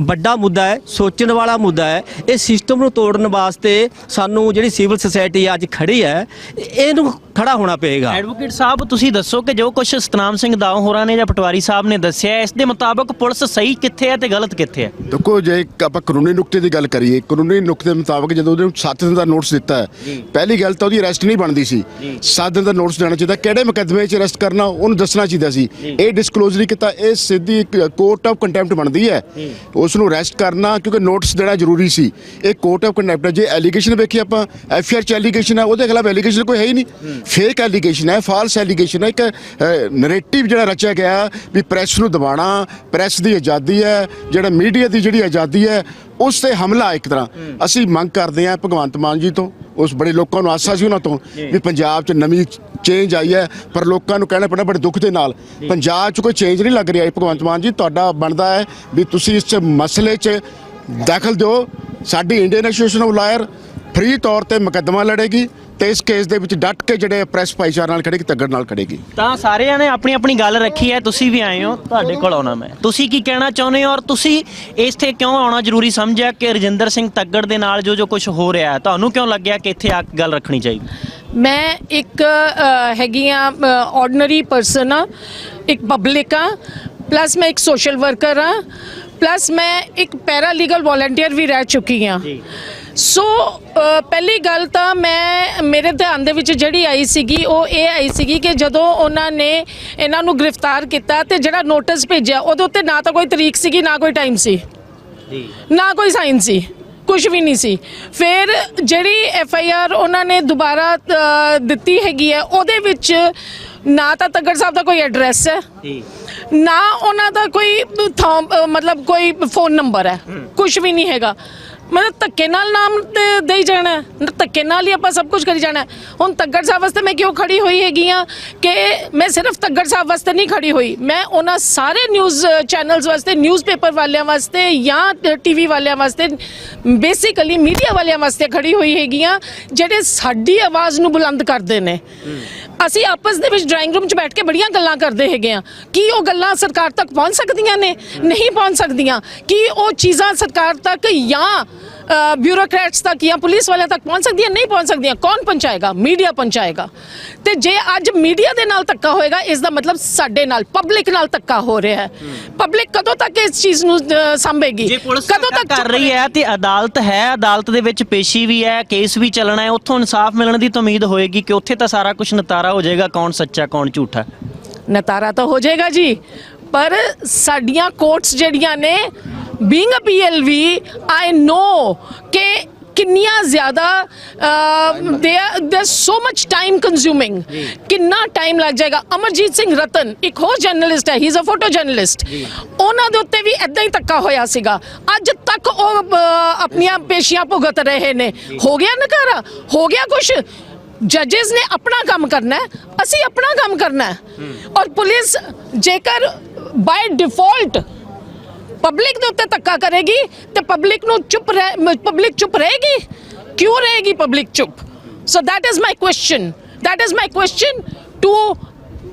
ਵੱਡਾ ਮੁੱਦਾ ਹੈ ਸੋਚਣ ਵਾਲਾ ਮੁੱਦਾ ਹੈ। ਇਹ ਸਿਸਟਮ ਨੂੰ ਤੋੜਨ ਵਾਸਤੇ ਸਾਨੂੰ ਜਿਹੜੀ ਸਿਵਲ ਸੁਸਾਇਟੀ ਅੱਜ ਖੜੀ ਹੈ ਇਹਨੂੰ ਖੜਾ ਹੋਣਾ ਪਏਗਾ।
ਐਡਵੋਕੇਟ ਸਾਹਿਬ ਤੁਸੀਂ ਦੱਸੋ ਕਿ ਜੋ ਕੁਝ ਸਤਨਾਮ ਸਿੰਘ ਦਾਉ ਹੋਰਾਂ ਨੇ ਜਾਂ ਪਟਵਾਰੀ ਸਾਹਿਬ ਨੇ ਦੱਸਿਆ ਇਸ ਦੇ ਮੁਤਾਬਕ ਪੁਲਿਸ ਸਹੀ ਕਿੱਥੇ ਹੈ ਤੇ ਗਲਤ ਕਿੱਥੇ ਹੈ?
ਦੇਖੋ ਜੇ ਆਪਾਂ ਕਾਨੂੰਨੀ ਨੁਕਤੇ ਦੀ ਗੱਲ ਕਰੀਏ ਕਾਨੂੰਨੀ ਨੁਕਤੇ ਮੁਤਾਬਕ ਜਦੋਂ ਉਹਨੂੰ 7 ਦਿਨ ਦਾ ਨੋਟਿਸ ਦਿੱਤਾ ਹੈ ਪਹਿਲੀ ਗੱਲ ਤਾਂ ਉਹਦੀ ਅਰੈਸਟ ਨਹੀਂ ਬਣਦੀ ਸੀ। 7 ਦਿਨ ਦਾ ਨੋਟਿਸ ਦੇਣਾ ਚਾਹੀਦਾ ਕਿਹੜੇ ਮੁਕੱਦਮੇ 'ਚ ਅਰੈਸਟ ਕਰਨਾ ਉਹਨੂੰ ਦੱਸਣਾ ਚਾਹੀਦਾ ਸੀ। ਇਹ ਡਿਸਕਲੋਜ਼ ਨਹੀਂ ਕੀਤਾ ਇਹ ਸਿੱਧੀ ਕੋਰਟ ਆਫ ਕੰਟੈਂਪਟ ਬਣਦੀ ਹੈ। ਉਸ ਨੂੰ ਅਰੈਸਟ ਕਰਨਾ ਕਿਉਂਕਿ ਨੋਟਿਸ ਦੇਣਾ ਜ਼ਰੂਰੀ ਸੀ। ਇਹ ਕੋਰਟ ਆਫ ਕੰਟੈਂਪਟ ਜੇ ਐਲੀਗੇਸ਼ਨ ਵੇਖੀ ਆਪਾਂ ਐਫ ਆਰ ਚ ਐਲੀਗੇਸ਼ਨ ਹੈ ਉਹਦੇ ਖਿਲਾਫ ਐਲੀਗੇਸ਼ਨ ਕੋਈ ਹੈ ਹੀ ਨਹੀਂ। ਫੇਕ ਐਲੀਗੇਸ਼ਨ ਹੈ ਫਾਲਸ ਐਲੀਗੇਸ਼ਨ ਹੈ। ਇੱਕ ਨੈਰੇਟਿਵ ਜਿਹੜਾ ਰਚਿਆ ਗਿਆ ਵੀ ਪ੍ਰੈਸ ਨੂੰ ਦਬਾਣਾ ਪ੍ਰੈਸ ਦੀ ਆਜ਼ਾਦੀ ਹੈ ਜਿਹੜਾ ਮੀਡੀਆ ਦੀ ਜਿਹੜੀ ਆਜ਼ਾਦੀ ਹੈ ਉਸ ਤੇ ਹਮਲਾ ਇੱਕ ਤਰ੍ਹਾਂ। ਅਸੀਂ ਮੰਗ ਕਰਦੇ ਹਾਂ ਭਗਵੰਤ ਮਾਨ ਜੀ ਤੋਂ ਉਸ ਬੜੇ ਲੋਕਾਂ ਨੂੰ ਆਸਾ ਸੀ ਉਹਨਾਂ ਤੋਂ ਵੀ ਪੰਜਾਬ 'ਚ ਨਵੀਂ ਚੇਂਜ ਆਈ ਹੈ ਪਰ ਲੋਕਾਂ ਨੂੰ ਕਹਿਣਾ ਪੈਣਾ ਬੜੇ ਦੁੱਖ ਦੇ ਨਾਲ। ਪੰਜਾਬ 'ਚ ਕੋਈ ਚੇਂਜ ਨਹੀਂ ਲੱਗ ਰਿਹਾ ਭਗਵੰਤ ਮਾਨ ਜੀ ਤੁਹਾਡਾ ਬਣਦਾ ਹੈ ਵੀ ਤੁਸੀਂ ਇਸ ਮਸਲੇ 'ਚ ਦਖਲ ਦਿਓ। ਸਾਡੀ Indian association of lawyer free ਤੌਰ ਤੇ ਮੁਕੱਦਮਾ ਲੜੇਗੀ। ਤੇ ਇਸ ਕੇਸ ਦੇ ਵਿੱਚ ਡਟ ਕੇ ਜਿਹੜੇ ਪ੍ਰੈਸ ਭਾਈਚਾਰੇ ਨਾਲ ਖੜੇਗੀ ਤੱਗੜ ਨਾਲ ਖੜੇਗੀ।
ਤਾਂ ਸਾਰਿਆਂ ਨੇ ਆਪਣੀ ਆਪਣੀ ਗੱਲ ਰੱਖੀ ਹੈ ਤੁਸੀਂ ਵੀ ਆਏ ਹੋ ਤੁਹਾਡੇ ਕੋਲ ਆਉਣਾ ਮੈਂ। ਤੁਸੀਂ ਕੀ ਕਹਿਣਾ ਚਾਹੁੰਦੇ ਹੋ ਔਰ ਤੁਸੀਂ ਇੱਥੇ ਕਿਉਂ ਆਉਣਾ ਜ਼ਰੂਰੀ ਸਮਝਿਆ ਕਿ ਰਜਿੰਦਰ ਸਿੰਘ ਤੱਗੜ ਦੇ ਨਾਲ ਜੋ ਜੋ ਕੁਝ ਹੋ ਰਿਹਾ ਹੈ ਤੁਹਾਨੂੰ ਕਿਉਂ ਲੱਗਿਆ ਕਿ ਇੱਥੇ ਆ ਕੇ ਗੱਲ ਰੱਖਣੀ ਚਾਹੀਦੀ?
ਮੈਂ ਇੱਕ ਹੈਗੀ ਆ ਆਰਡੀਨਰੀ ਪਰਸਨ ਆ ਇੱਕ ਪਬਲਿਕ ਆ ਪਲੱਸ ਮੈਂ ਇੱਕ ਸੋਸ਼ਲ ਵਰਕਰ ਆ ਪਲੱਸ ਮੈਂ ਇੱਕ ਪੈਰਾ ਲੀਗਲ ਵੋਲੰਟੀਅਰ ਵੀ ਰਹਿ ਚੁੱਕੀ ਆ। ਸੋ ਪਹਿਲੀ ਗੱਲ ਤਾਂ ਮੈਂ ਮੇਰੇ ਧਿਆਨ ਦੇ ਵਿੱਚ ਜਿਹੜੀ ਆਈ ਸੀਗੀ ਉਹ ਇਹ ਆਈ ਸੀਗੀ ਕਿ ਜਦੋਂ ਉਹਨਾਂ ਨੇ ਇਹਨਾਂ ਨੂੰ ਗ੍ਰਿਫਤਾਰ ਕੀਤਾ ਤੇ ਜਿਹੜਾ ਨੋਟਿਸ ਭੇਜਿਆ ਉਹਦੇ ਉੱਤੇ ਨਾ ਤਾਂ ਕੋਈ ਤਰੀਕ ਸੀਗੀ ਨਾ ਕੋਈ ਟਾਈਮ ਸੀ।
ਜੀ।
ਨਾ ਕੋਈ ਸਾਈਨ ਸੀ ਕੁਝ ਵੀ ਨਹੀਂ ਸੀ। ਫਿਰ ਜਿਹੜੀ ਐਫ ਆਈ ਆਰ ਉਹਨਾਂ ਨੇ ਦੁਬਾਰਾ ਦਿੱਤੀ ਹੈਗੀ ਹੈ ਉਹਦੇ ਵਿੱਚ ਨਾ ਤਾਂ ਤੱਗੜ ਸਾਹਿਬ ਦਾ ਕੋਈ ਐਡਰੈਸ ਹੈ
ਜੀ।
ਨਾ ਉਹਨਾਂ ਦਾ ਕੋਈ ਮਤਲਬ ਕੋਈ ਫੋਨ ਨੰਬਰ ਹੈ ਕੁਝ ਵੀ ਨਹੀਂ ਹੈਗਾ। ਮਤਲਬ ਧੱਕੇ ਨਾਲ ਨਾਮ ਦੇ ਦੇਈ ਜਾਣਾ ਧੱਕੇ ਨਾਲ ਹੀ ਆਪਾਂ ਸਭ ਕੁਝ ਕਰੀ ਜਾਣਾ ਹੁਣ ਤੱਗੜ ਸਾਹਿਬ ਵਾਸਤੇ ਮੈਂ ਕਿਉਂ ਖੜੀ ਹੋਈ ਹੈਗੀ ਆ ਕਿ ਮੈਂ ਸਿਰਫ ਤੱਗੜ ਸਾਹਿਬ ਵਾਸਤੇ ਨਹੀਂ ਖੜੀ ਹੋਈ। ਮੈਂ ਉਹਨਾਂ ਸਾਰੇ ਨਿਊਜ਼ ਚੈਨਲਸ ਵਾਸਤੇ ਨਿਊਜ਼ਪੇਪਰ ਵਾਲਿਆਂ ਵਾਸਤੇ ਜਾਂ ਟੀਵੀ ਵਾਲਿਆਂ ਵਾਸਤੇ ਬੇਸਿਕਲੀ ਮੀਡੀਆ ਵਾਲਿਆਂ ਵਾਸਤੇ ਖੜੀ ਹੋਈ ਹੈਗੀ ਆ ਜਿਹੜੇ ਸਾਡੀ ਆਵਾਜ਼ ਨੂੰ ਬੁਲੰਦ ਕਰਦੇ ਨੇ। ਅਸੀਂ ਆਪਸ ਦੇ ਵਿੱਚ ਡਰਾਇੰਗ ਰੂਮ 'ਚ ਬੈਠ ਕੇ ਬੜੀਆਂ ਗੱਲਾਂ ਕਰਦੇ ਹੈਗੇ ਆ। ਕੀ ਉਹ ਗੱਲਾਂ ਸਰਕਾਰ ਤੱਕ ਪਹੁੰਚ ਸਕਦੀਆਂ ਨੇ? ਨਹੀਂ ਪਹੁੰਚ ਸਕਦੀਆਂ। ਕੀ ਉਹ ਚੀਜ਼ਾਂ ਸਰਕਾਰ ਤੱਕ ਜਾਂ ਬਿਊਰੋਕਰੇਟਸ ਤੱਕ ਜਾਂ ਪੁਲਿਸ ਵਾਲਿਆਂ ਤੱਕ ਪਹੁੰਚ ਸਕਦੀਆਂ ਨਹੀਂ ਪਹੁੰਚ ਸਕਦੀਆਂ? ਕੌਣ ਪਹੁੰਚਾਏਗਾ? ਮੀਡੀਆ ਪਹੁੰਚਾਏਗਾ। ਤੇ ਜੇ ਅੱਜ ਮੀਡੀਆ ਦੇ ਨਾਲ ਧੱਕਾ ਹੋਏਗਾ ਇਸ ਦਾ ਮਤਲਬ ਸਾਡੇ ਨਾਲ ਪਬਲਿਕ ਨਾਲ ਧੱਕਾ ਹੋ ਰਿਹਾ ਹੈ। ਪਬਲਿਕ ਕਦੋਂ ਤੱਕ ਇਸ ਚੀਜ਼ ਨੂੰ ਸੰਭੇਗੀ? ਕਦੋਂ ਤੱਕ
ਕਰ ਰਹੀ ਹੈ ਤੇ ਅਦਾਲਤ ਹੈ ਅਦਾਲਤ ਦੇ ਵਿੱਚ ਪੇਸ਼ੀ ਵੀ ਹੈ ਕੇਸ ਵੀ ਚੱਲਣਾ ਹੈ ਉੱਥੋਂ ਇਨਸਾਫ ਮਿਲਣ ਦੀ ਉਮੀਦ ਹੋਏਗੀ ਕਿ ਉੱਥੇ ਤਾਂ ਸਾਰਾ ਕੁਝ ਨਤਾਰਾ ਹੋ ਜਾਏਗਾ ਕੌਣ ਸੱਚਾ ਕੌਣ ਝੂਠਾ।
ਨਤਾਰਾ ਤਾਂ ਹੋ ਜਾਏਗਾ ਜੀ ਪਰ ਸਾਡੀਆਂ ਕੋਰਟਸ ਜਿਹੜੀਆਂ ਨੇ ਬੀਇੰਗ ਅ ਪੀਐਲਵੀ ਆਈ ਨੋ ਕਿ ਕਿੰਨੀਆਂ ਜ਼ਿਆਦਾ ਦੇ ਦੇ ਸੋ ਮਚ ਟਾਈਮ ਕੰਜ਼ਿਊਮਿੰਗ ਕਿੰਨਾ ਟਾਈਮ ਲੱਗ ਜਾਏਗਾ ਅਮਰਜੀਤ ਸਿੰਘ ਰਤਨ ਇੱਕ ਹੋਰ ਜਰਨਲਿਸਟ ਹੈ he is a photo journalist ਉਹਨਾਂ ਦੇ ਉੱਤੇ ਵੀ ਇਦਾਂ ਹੀ ਧੱਕਾ ਹੋਇਆ ਸੀਗਾ ਅੱਜ ਤੱਕ ਉਹ ਆਪਣੀਆਂ ਪੇਸ਼ੀਆਂ ਭੁਗਤ ਰਹੇ ਨੇ ਹੋ ਗਿਆ ਨਕਾਰਾ ਹੋ ਗਿਆ ਕੁਛ ਜੱਜਸ ਨੇ ਆਪਣਾ ਕੰਮ ਕਰਨਾ ਹੈ ਅਸੀਂ ਆਪਣਾ ਕੰਮ ਕਰਨਾ ਹੈ ਔਰ ਪੁਲਿਸ ਜੇਕਰ ਬਾਈ ਡਿਫਾਲਟ ਪਬਲਿਕ ਦੇ ਉੱਤੇ ਧੱਕਾ ਕਰੇਗੀ ਤੇ ਪਬਲਿਕ ਨੂੰ ਚੁੱਪ ਪਬਲਿਕ ਚੁੱਪ ਰਹੇਗੀ ਕਿਉਂ ਰਹੇਗੀ ਪਬਲਿਕ ਚੁੱਪ so that is my question that is my question to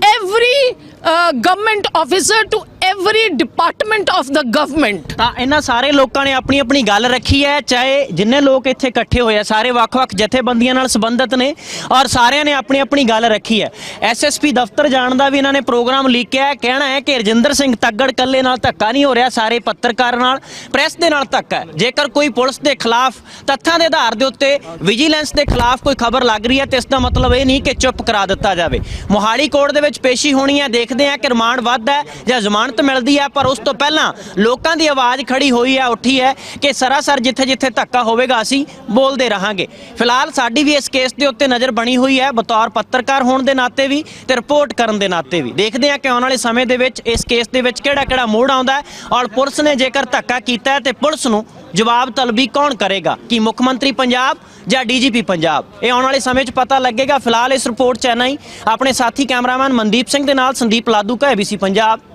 every uh, government officer to every department of the government.
ਤਾਂ ਇਹਨਾਂ ਸਾਰੇ ਲੋਕਾਂ ਨੇ ਆਪਣੀ ਆਪਣੀ ਗੱਲ ਰੱਖੀ ਹੈ, ਚਾਹੇ ਜਿੰਨੇ ਲੋਕ ਇੱਥੇ ਇਕੱਠੇ ਹੋਏ ਆ, ਸਾਰੇ ਵੱਖ-ਵੱਖ ਜਥੇਬੰਦੀਆਂ ਨਾਲ ਸੰਬੰਧਿਤ ਨੇ ਔਰ ਸਾਰਿਆਂ ਨੇ ਆਪਣੀ ਆਪਣੀ ਗੱਲ ਰੱਖੀ ਹੈ। ਐਸਐਸਪੀ ਦਫ਼ਤਰ ਜਾਣ ਦਾ ਵੀ ਇਹਨਾਂ ਨੇ ਪ੍ਰੋਗਰਾਮ ਲਿਖਿਆ ਹੈ। ਕਹਿਣਾ ਹੈ ਕਿ ਰਜਿੰਦਰ ਸਿੰਘ ਤੱਗੜ ਕੱਲੇ ਨਾਲ ਧੱਕਾ ਨਹੀਂ ਹੋ ਰਿਹਾ, ਸਾਰੇ ਪੱਤਰਕਾਰ ਨਾਲ, ਪ੍ਰੈਸ ਦੇ ਨਾਲ ਧੱਕਾ ਹੈ। ਜੇਕਰ ਕੋਈ ਪੁਲਿਸ ਦੇ ਖਿਲਾਫ ਤੱਥਾਂ ਦੇ ਆਧਾਰ ਦੇ ਉੱਤੇ ਵਿਜੀਲੈਂਸ ਦੇ ਖਿਲਾਫ ਕੋਈ ਖਬਰ ਲੱਗ ਰਹੀ ਹੈ, ਤੇ ਇਸ ਦਾ ਮਤਲਬ ਇਹ ਨਹੀਂ ਕਿ ਚੁੱਪ ਕਰਾ ਦਿੱਤਾ ਜਾਵੇ। ਮੋਹਾਲੀ ਕੋਰਟ ਦੇ ਵਿੱਚ ਪੇਸ਼ੀ ਹੋਣੀ ਹੈ, ਦੇਖਦੇ ਹਾਂ ਕਿ ਰਿਮਾਂਡ ਵੱਧ ਹੈ ਜਾਂ ਜ਼ਮਾਨਤ ਮਿਲਦੀ ਹੈ, ਪਰ ਉਸ ਤੋਂ ਪਹਿਲਾਂ ਲੋਕਾਂ ਦੀ ਆਵਾਜ਼ ਖੜੀ ਹੋਈ ਹੈ, ਉੱਠੀ ਹੈ ਕਿ ਸਰਾਸਰ ਜਿੱਥੇ ਜਿੱਥੇ ਧੱਕਾ ਹੋਵੇਗਾ, ਅਸੀਂ ਬੋਲਦੇ ਰਹਾਂਗੇ। ਫਿਲਹਾਲ ਸਾਡੀ ਵੀ ਇਸ ਕੇਸ ਦੇ ਉੱਤੇ ਨਜ਼ਰ ਬਣੀ ਹੋਈ ਹੈ, ਬਤੌਰ ਪੱਤਰਕਾਰ ਹੋਣ ਦੇ ਨਾਤੇ ਵੀ ਤੇ ਰਿਪੋਰਟ ਕਰਨ ਦੇ ਨਾਤੇ ਵੀ। ਦੇਖਦੇ ਹਾਂ ਕਿ ਆਉਣ ਵਾਲੇ ਸਮੇਂ ਦੇ ਵਿੱਚ ਇਸ ਕੇਸ ਦੇ ਵਿੱਚ ਕਿਹੜਾ ਕਿਹੜਾ ਮੋੜ ਆਉਂਦਾ ਔਰ ਪੁਲਿਸ ਨੇ ਜੇਕਰ ਧੱਕਾ ਕੀਤਾ ਹੈ ਤੇ ਪੁਲਿਸ ਨੂੰ ਜਵਾਬ ਤਲਬੀ ਕੌਣ ਕਰੇਗਾ? ਕਿ ਮੁੱਖ ਮੰਤਰੀ ਪੰਜਾਬ ਜਾਂ ਡੀਜੀਪੀ ਪੰਜਾਬ? ਇਹ ਆਉਣ ਵਾਲੇ ਸਮੇਂ 'ਚ ਪਤਾ ਲੱਗੇਗਾ। ਫਿਲਹਾਲ ਇਸ ਰਿਪੋਰਟ 'ਚ ਇੰਨਾ ਹੀ। ਆਪਣੇ ਸਾਥੀ ਕੈਮਰਾਮੈਨ ਮਨਦੀਪ ਸਿੰਘ ਦੇ ਨਾਲ ਸੰਦੀਪ ਲਾਦੂ ਕਾ ਏਬੀਸੀ ਪੰਜਾਬ।